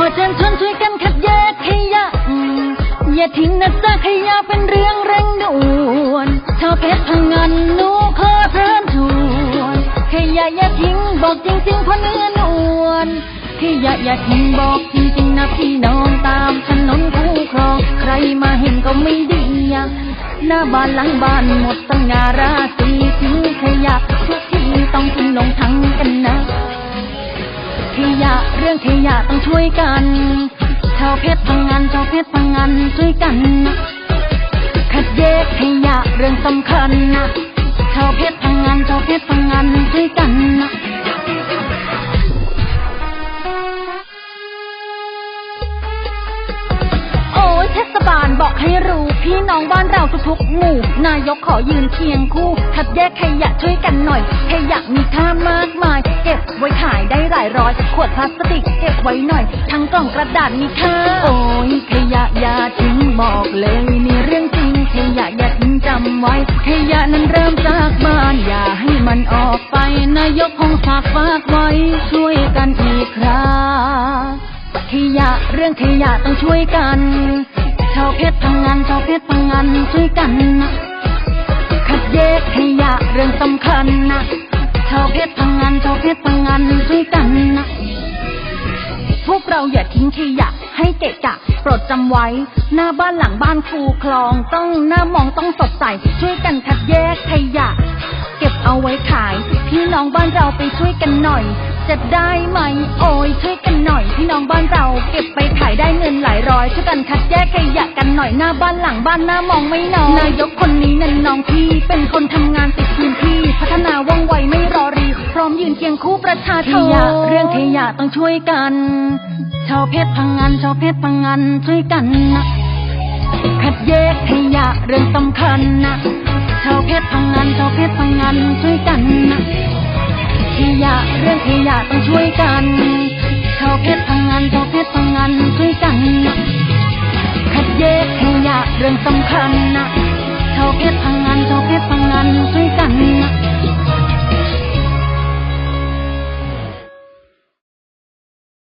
ขอเชิญชวนช่วยกันคัดแยกขยะ อย่าทิ้งนะจ๊ะขยะเป็นเรื่องเร่งด่วนชาวเพชรพังงานหนูขอเชิญชวนขยะอย่าทิ้งบอกจริงๆเพราะเนื้อนวลขยะอย่าทิ้งบอกจริงๆนะพี่น้องตามถนนคู่ครอง ใครมาเห็นก็ไม่ดีอะหน้าบ้านหลังบ้านหมดสง่าราศีทิ้งขยะทุกทีต้องทิ้งลงทั้ง รื่องขยะต้องช่วยกัน ชาวเพชรพังงานชาวเพชรพังงานช่วยกันคัดแยกขยะเรื่องสำคัญนะชาวเพชรพังงานชาวเพชรพังงานช่วยกันนะโอ้เทศบาลบอกให้รู้ พี่น้องบ้านเราทุกๆหมู่ นายกขอยืนเคียงคู่ คัดแยกขยะช่วยกันหน่อยขยะมีค่ามากมาย เก็บไว้ขายได้หลายร้อยขวดพลาสติกเก็บไว้หน่อย ทั้งกล่องกระดาษมีค่า โอ้ยขยะอย่าทิ้งบอกเลยนี่เรื่องจริงขยะอย่าทิ้งจำไว้ขยะนั้นเริ่มจากบ้านอย่าให้มันออกไป นายกคงฝากฝากไว้ ช่วยกันอีกคราขยะเรื่องขยะต้องช่วยกัน ชาวเพชรพังงานชาวเพชรพังงานช่วยกันนะคัดแยกขยะเรื่องสำคัญนะชาวเพชรพังงานชาวเพชรพังงานช่วยกันนะพวกเราอย่าทิ้งขยะให้เกะกะโปรดจำไว้ หน้าบ้านหลังบ้านคูคลองต้องหน้ามองต้องสดใสช่วยกันคัดแยกขยะ เก็บเอาไว้ขาย พี่น้องบ้านเราไปช่วยกันหน่อย จะได้ไหมโอ้ยช่วยกันหน่อย พี่น้องบ้านเราเก็บไปขายได้เงินหลายร้อยช่วยกันคัดแยกขยะ หน่อยหน้าบ้านหลังบ้านหน้ามองไม่น้อยนายกคนนี้นั่นน้องพี่เป็นคนทำงานติดพื้นที่ พัฒนาว่องไวไม่รอรีพร้อมยืนเคียงคู่ประชาชนขยะเรื่องขยะต้องช่วยกัน ชาวเพชรพังงานชาวเพชรพังงานช่วยกันนะคัดแยกขยะเรื่องสำคัญนะชาวเพชรพังงานชาวเพชรพังงานช่วยกันนะขยะเรื่องขยะต้องช่วยกัน สำคัญนะเท่าเพชรพังงานเท่าเพชรพังงานช่วยกันนะ